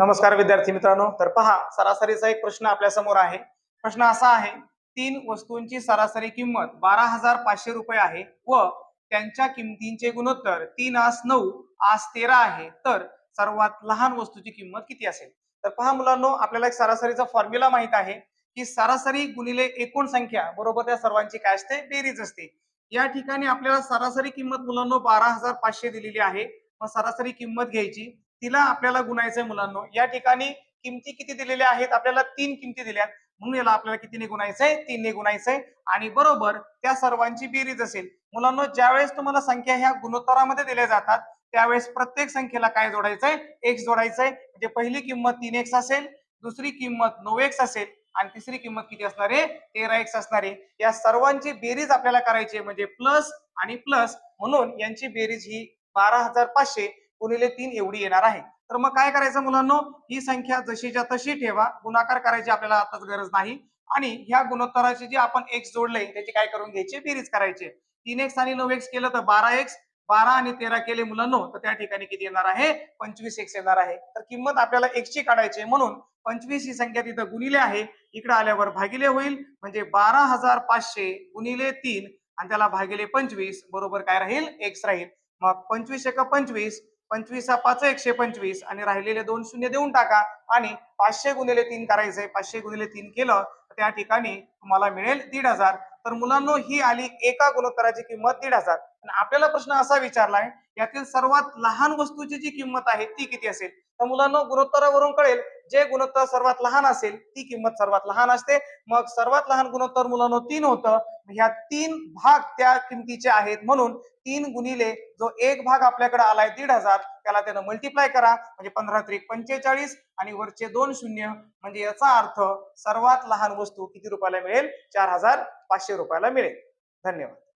नमस्कार विद्यार्थी मित्रांनो. तर पहा सरासरीचा एक प्रश्न आपल्यासमोर आहे. प्रश्न असा आहे तीन वस्तूंची सरासरी किंमत बारा हजार पाचशे रुपये आहे व त्यांच्या किमतींचे गुणोत्तर तीन आस नऊ आस तेरा आहे. तर सर्वात लहान वस्तूची किंमत किती असेल? तर पहा मुलांनो आपल्याला एक सरासरीचा फॉर्म्युला माहीत आहे की सरासरी गुणिले एकूण संख्या बरोबर त्या सर्वांची काय असते? बेरीज असते. या ठिकाणी आपल्याला सरासरी किंमत मुलांनो बारा हजार पाचशे दिलेली आहे. मग सरासरी किंमत घ्यायची. तिला आपल्याला गुणायचंय मुलांनो. या ठिकाणी किमती किती दिलेल्या आहेत? आपल्याला तीन किमती दिल्यात. म्हणून याला आपल्याला कितीने गुणायचंय? तीनने गुणायचंय. आणि बरोबर त्या सर्वांची बेरीज असेल. मुलांनो ज्यावेळेस तुम्हाला संख्या ह्या गुणोत्तरामध्ये दिल्या जातात त्यावेळेस प्रत्येक संख्येला काय जोडायचंय? एक्स जोडायचंय. म्हणजे पहिली किंमत तीन एक्स असेल दुसरी किंमत नऊ एक्स असेल आणि तिसरी किंमत किती असणार आहे? तेरा एक्स असणार आहे. या सर्वांची बेरीज आपल्याला करायची आहे. म्हणजे प्लस आणि प्लस म्हणून यांची बेरीज ही बारा हजार पाचशे. गुणिले तीन एवढी येणार आहे. तर मग काय करायचं मुलांनो? ही संख्या जशीच्या तशी ठेवा. गुणाकार करायची आपल्याला आताच गरज नाही. आणि ह्या गुणोत्तराची जी आपण एक्स जोडले त्याची काय करून घ्यायची? बेरीज करायची. तीन एक्स आणि नऊ एक्स केलं तर बारा एक्स बारा आणि तेरा केले मुलांनो तर त्या ठिकाणी किती येणार आहे? पंचवीस एक्स येणार आहे. तर किंमत आपल्याला एक्स ची काढायची म्हणून पंचवीस ही संख्या तिथं गुणिले आहे. इकडे आल्यावर भागिले होईल. म्हणजे बारा हजार पाचशे गुणिले तीन. आणि त्याला भागिले पंचवीस. बरोबर काय राहील? एक्स राहील. मग पंचवीस एक पंचवीस. पंचवीस हा पाच एकशे पंचवीस आणि राहिलेले दोन शून्य देऊन टाका आणि पाचशे गुणिले तीन करायचंय. पाचशे गुणिले तीन केलं तर त्या ठिकाणी तुम्हाला मिळेल दीड हजार. तर मुलांनो ही आली एका गुणोत्तराची किंमत दीड हजार. आपल्याला प्रश्न असा विचारलाय यातील सर्वात लहान वस्तूची जी किंमत आहे ती किती असेल? तर मुलांनो गुणोत्तरावरून कळेल जे गुणोत्तर सर्वात लहान असेल ती किंमत सर्वात लहान असते. मग सर्वात लहान गुणोत्तर मुलांनो तीन होतं. ह्या तीन भाग त्या किमतीचे आहेत. म्हणून तीन गुणिले जो एक भाग आपल्याकडे आलाय दीड हजार त्याला त्यानं मल्टिप्लाय करा. म्हणजे पंधरा त्रिक पंचेचाळीस आणि वरचे दोन शून्य. म्हणजे याचा अर्थ सर्वात लहान वस्तू किती रुपयाला मिळेल? चार हजार पाचशे पाचशे रुपयाला मिळेल. धन्यवाद.